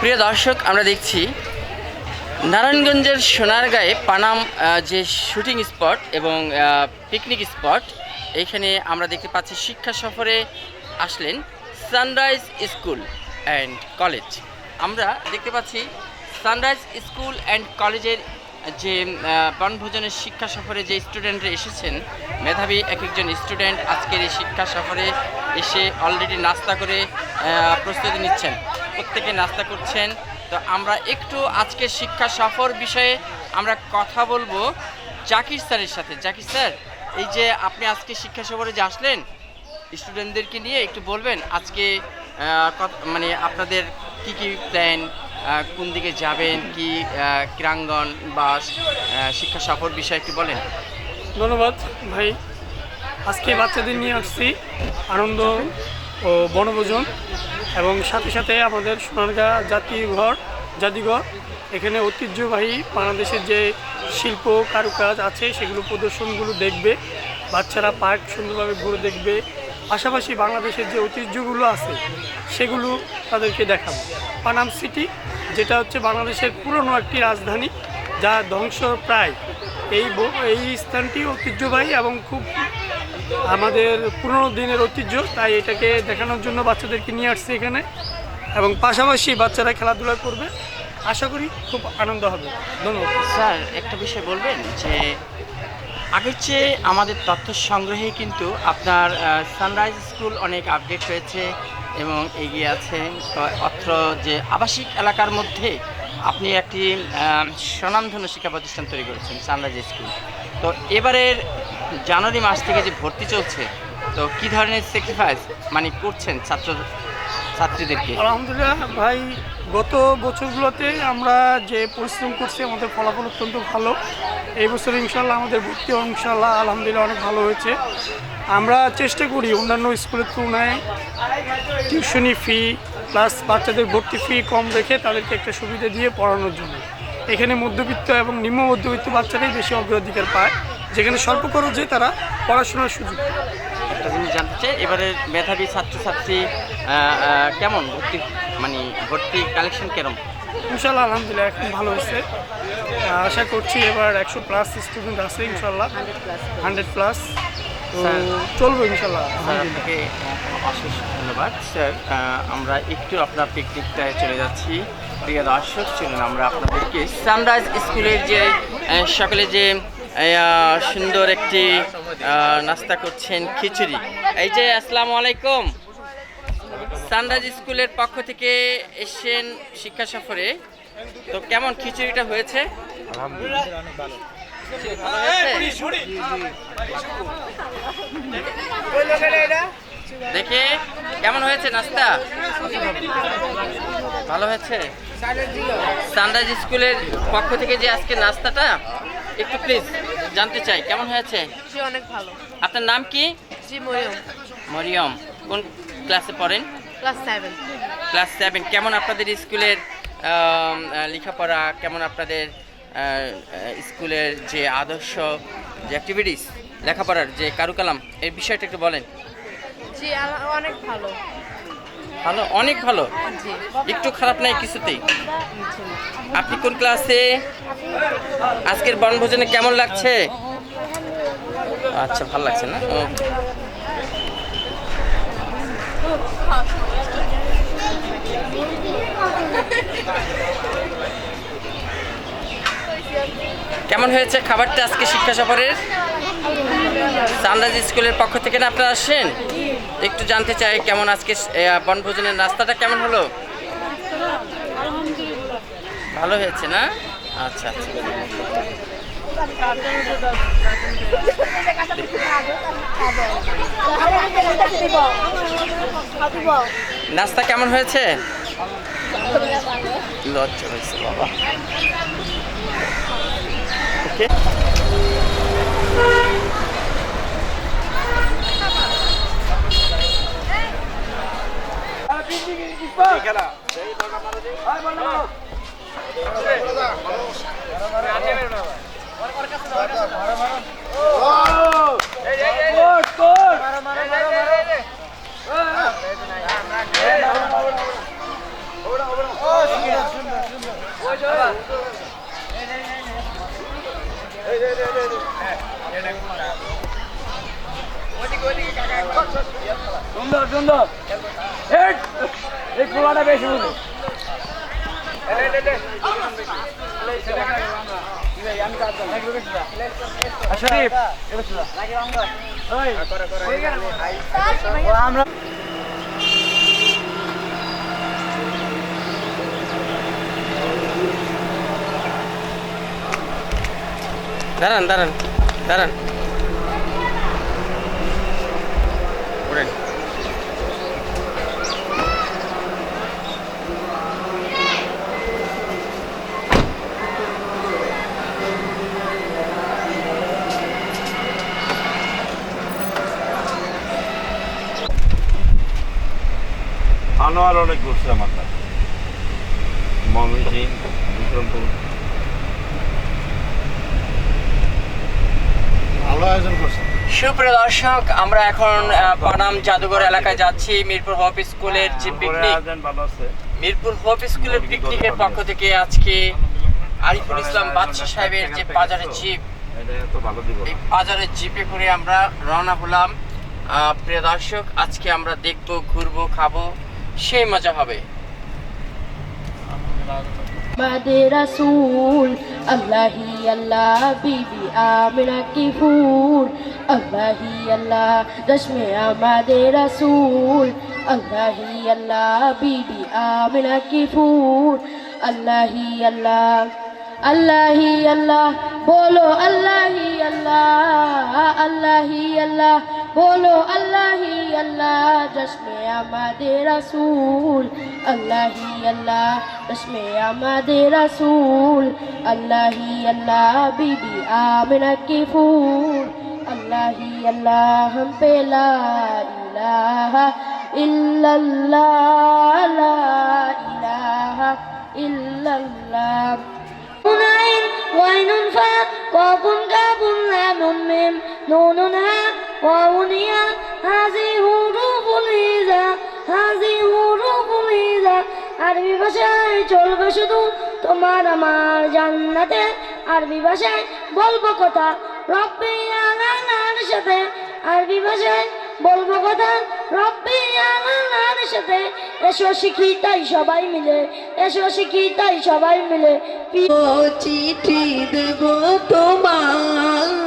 প্রিয় দর্শক, আমরা দেখছি নারায়ণগঞ্জের সোনারগাঁয়ে পানাম যে শুটিং স্পট এবং পিকনিক স্পট এইখানে আমরা দেখতে পাচ্ছি শিক্ষা সফরে আসলেন সানরাইজ স্কুল অ্যান্ড কলেজ। আমরা দেখতে পাচ্ছি সানরাইজ স্কুল অ্যান্ড কলেজের যে বনভোজনের শিক্ষা সফরে যে স্টুডেন্টরা এসেছেন, মেধাবী এক একজন স্টুডেন্ট আজকের এই শিক্ষা সফরে এসে অলরেডি নাস্তা করে প্রস্তুতি নিচ্ছেন। প্রত্যেকে নাস্তা করছেন। তো আমরা একটু আজকে শিক্ষা সফর বিষয়ে আমরা কথা বলব জাকির স্যারের সাথে। জাকির স্যার এই যে আপনি আজকে শিক্ষা সফরে যে আসলেন স্টুডেন্টদেরকে নিয়ে একটু বলবেন আজকে মানে আপনাদের কি কি প্ল্যান কোন দিকে যাবেন কি আহ, ক্রীড়াঙ্গন বা শিক্ষা সফর বিষয়ে একটু বলেন। ধন্যবাদ ভাই। আজকে বাচ্চাদের নিয়ে আসছি আনন্দ ও বনভোজন। এবং সাথে সাথে আমাদের সোনারগাঁ জাতীয় ঘর জাদুঘর, এখানে ঐতিহ্যবাহী বাংলাদেশের যে শিল্প কারুকাজ আছে, সেগুলো প্রদর্শনগুলো দেখবে, বাচ্চারা পার্ক সুন্দরভাবে ঘুরে দেখবে, পাশাপাশি বাংলাদেশের যে ঐতিহ্যগুলো আছে, সেগুলো তাদেরকে দেখাবো। পানাম সিটি, যেটা হচ্ছে বাংলাদেশের পুরনো একটি রাজধানী, যা ধ্বংস প্রায়। এই এই স্থানটি ঐতিহ্যবাহী এবং খুব আমাদের পুরনো দিনের ঐতিহ্য, তাই এটাকে দেখানোর জন্য বাচ্চাদেরকে নিয়ে আসছি এখানে। এবং পাশাপাশি বাচ্চারা খেলাধুলা করবে আশা করি খুব আনন্দ হবে। ধন্যবাদ। স্যার, একটা বিষয় বলবেন যে, আগের চেয়ে আমাদের তথ্য সংগ্রহে কিন্তু আপনার সানরাইজ স্কুল অনেক আপডেট হয়েছে এবং এগিয়ে আছে। অত্র যে আবাসিক এলাকার মধ্যে আপনি একটি স্বনামধন্য শিক্ষা প্রতিষ্ঠান তৈরি করেছেন সানরাইজ স্কুল তো এবারের জানুয়ারি মাস থেকে যে ভর্তি চলছে, তো কি ধরনের স্যাক্রিফাইস মানে করছেন ছাত্র, ছাত্রীদেরকে? আলহামদুলিল্লাহ ভাই, গত বছরগুলোতে আমরা যে পরিশ্রম করছি, আমাদের ফলাফল অত্যন্ত ভালো। এই বছর ইনশাল্লাহ আমাদের ভর্তি ইনশাল্লাহ আলহামদুলিল্লাহ অনেক ভালো হয়েছে। আমরা চেষ্টা করি অন্যান্য স্কুলের তুলনায় টিউশনি ফি প্লাস বাচ্চাদের ভর্তি ফি কম রেখে তাদেরকে একটা সুবিধা দিয়ে পড়ানোর জন্য। এখানে মধ্যবিত্ত এবং নিম্ন মধ্যবিত্ত বাচ্চারাই বেশি অগ্রাধিকার পায়। যেখানে স্বল্প খরচে তারা পড়াশোনার সুযোগ। একটা জিনিস জানতে চাই এবারে মেধাবী ছাত্রছাত্রী কেমন ভর্তি মানে ভর্তি কালেকশন কেরম? ইনশাল্লাহ আলহামদুলিল্লাহ এখন ভালো হয়েছে। আশা করছি এবার একশো প্লাস স্টুডেন্ট আছে ইনশাল্লাহ। হান্ড্রেড প্লাস চলবে ইনশাল্লাহ। আপনাকে অশেষ ধন্যবাদ স্যার। আমরা একটু আপনার পিকনিকটায় চলে যাচ্ছি। প্রিয় দর্শক চলুন আমরা আপনাদেরকে সানরাইজ স্কুলের যে সকালে যে সুন্দর একটি নাস্তা করছেন খিচুড়ি। এই যে, আসসালামু আলাইকুম। সানরাইজ স্কুলের পক্ষ থেকে এসেছেন শিক্ষা সফরে। তো কেমন খিচুড়িটা হয়েছে? দেখে কেমন হয়েছে নাস্তা? ভালো হয়েছে? সানরাইজ স্কুলের পক্ষ থেকে যে আজকে নাস্তাটা একটু প্লিজ জানতে চাই কেমন হয়েছে? জি অনেক ভালো। আপনার নাম কি? জি মরিয়ম। মরিয়ম। কোন ক্লাসে পড়েন? ক্লাস সেভেন ক্লাস সেভেন কেমন আপনাদের স্কুলের লেখাপড়া? কেমন আপনাদের স্কুলের যে আদর্শ যে অ্যাক্টিভিটিস লেখাপড়ার যে কারুকালাম এই বিষয়টা একটু বলেন। জি অনেক ভালো। ভালো, অনেক ভালো। একটু খারাপ নাই কিছুতেই। আপনি কোন ক্লাসে? আজকের বনভোজনে কেমন লাগছে? আচ্ছা ভালো লাগছে না। কেমন হয়েছে খাবারটা আজকে শিক্ষা সফরের? সানরাইজ স্কুলের পক্ষ থেকে না আপনারা আসেন? একটু জানতে চাই কেমন আজকে বনভোজনের নাস্তাটা কেমন হলো? ভালো হয়েছে না? আচ্ছা আচ্ছা। নাস্তা কেমন হয়েছে? লজ্জা হয়েছে, বাবা। খেলা বেশি বুঝে আমরা দাঁড়ান দাঁড়ান দাঁড়ান। আয়োজন সুপ্রিয় দর্শক আমরা এখন পানাম জাদুঘর এলাকায় যাচ্ছি মিরপুর হোপ স্কুলের যে পিকনিক আছে। মিরপুর হোপ স্কুলের পিকনিকের পক্ষ থেকে আজকে আরিফুল ইসলাম বাদশাহ সাহেবের যে বাজারের জিপ এই বাজারের জিপে করে আমরা রওনা হলাম। আহ, প্রিয় দর্শক আজকে আমরা দেখব ঘুরবো খাব সেই মজা হবে। আমাদের রাসূল। আল্লাহি আল্লাহ, বিবি আমিনা কি ফুল। আল্লাহি আল্লাহ দশমে আমাদের রাসূল। আল্লাহি আল্লাহ, বিবি আমিনা কি ফুল। আল্লাহি আল্লাহ আল্লাহি আল্লাহ, বলো আল্লাহি আল্লাহ আল্লাহি আল্লাহ। বলো আল্লাহি আল্লাহ জশ্মে আমাদের রাসূল। আল্লাহি আল্লাহ জশ্মে আমাদের রাসূল। আল্লাহি আল্লাহ, বিবি আমিনা কি ফুল। আল্লাহি আল্লাহ, হম পেলা লা ইলাহা ইল্লাল্লাহ, লা ইলাহা ইল্লাল্লাহ। হুনাইন ওয়াইনুন ফা কফুন কাফুন লামুন মিম, নুনুন হা واو ياء هذه حروف الهجاء هذه حروف الهجاء আরবি ভাষায় চলবে শুধু তোমার আমার জান্নাতে আরবি ভাষায় বলবো কথা রব্বি আলানার সাথে আরবি ভাষায় বলবো কথা রব্বি আলানার সাথে এসো শিখি তাই সবাই মিলে এসো শিখি তাই সবাই মিলে ও চিঠি দেব তোমায়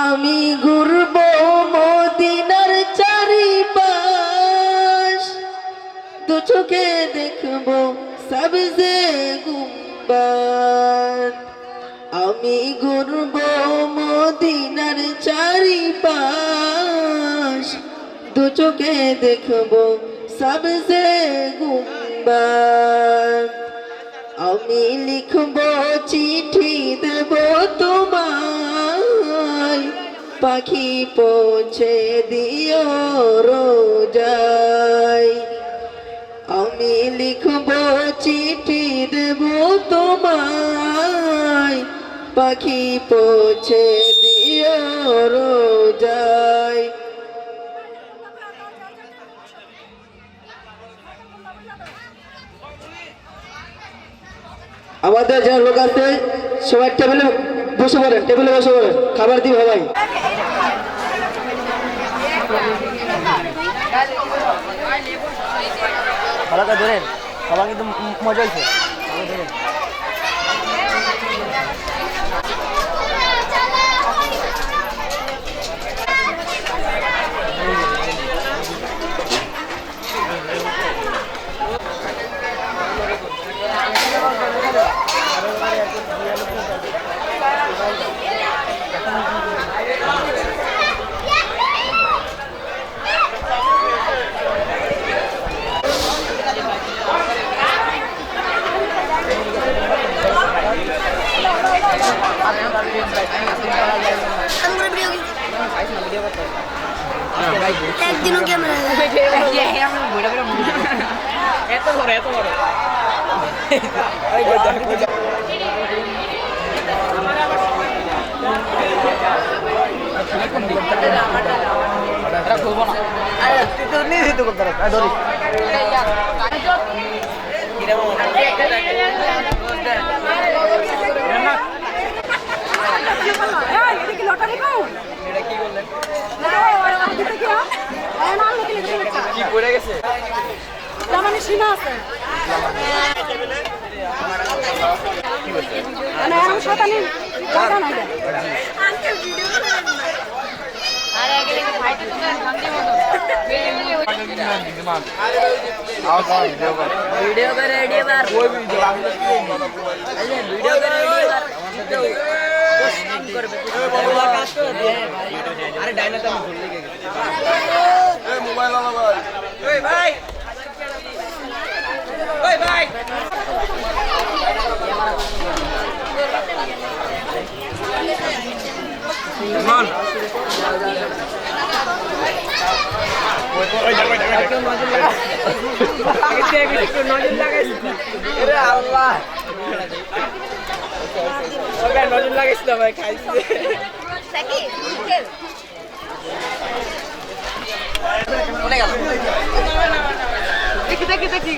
আমি ঘুরব মদিনার চারিপাশ। দু চোখে দেখব সবজে গুম্বাদ। আমি ঘুরব মদিনার চারিপাশ। দু চোখে দেখব সবজে গুম্বাদ। আমি লিখব চিঠি দেব তোমায় পাখি পৌঁছে দিও রোজায় আমি লিখব চিঠি, দেব তোমায়। পাখি পৌঁছে দিও রোজায় আমাদের যারা লোক আছে, সবাই টেবিলে বসে পড়েন, টেবিলে বসে পড়েন। খাবার দিই ভাই ভালো ধরেন সবার কিন্তু মজা হয়েছে একদিনও ক্যামেরা এত বড় এত বড় কি পড়ে গেছে সীমা আছে মানে এখন শতানি জায়গা নাই ভিডিও করে ভিডিও কর ওই ভিডিও ভিডিও করে ভিডিও কর করবে আরে ডাইনাতে আমি ভুল লিখে গেছি। মোবাইল আলা ভাই। ওই ভাই। ওই ভাই। নজর লাগাইছি। আল্লাহ। নজর লাগাইছিল ভাই খাইছি। দেখি দেখি দেখি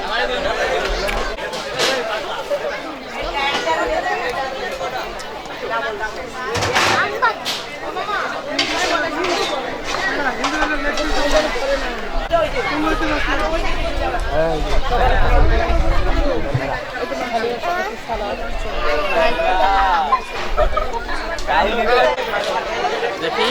দেখি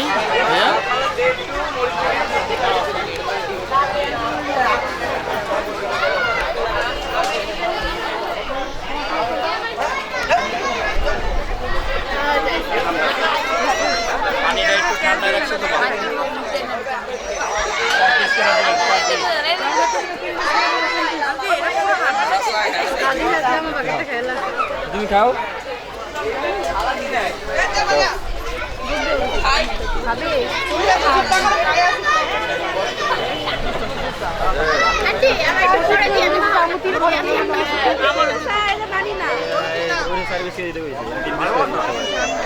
তুমি খাও। সার্ভিস দিয়ে হয়েছে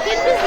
তিন পিস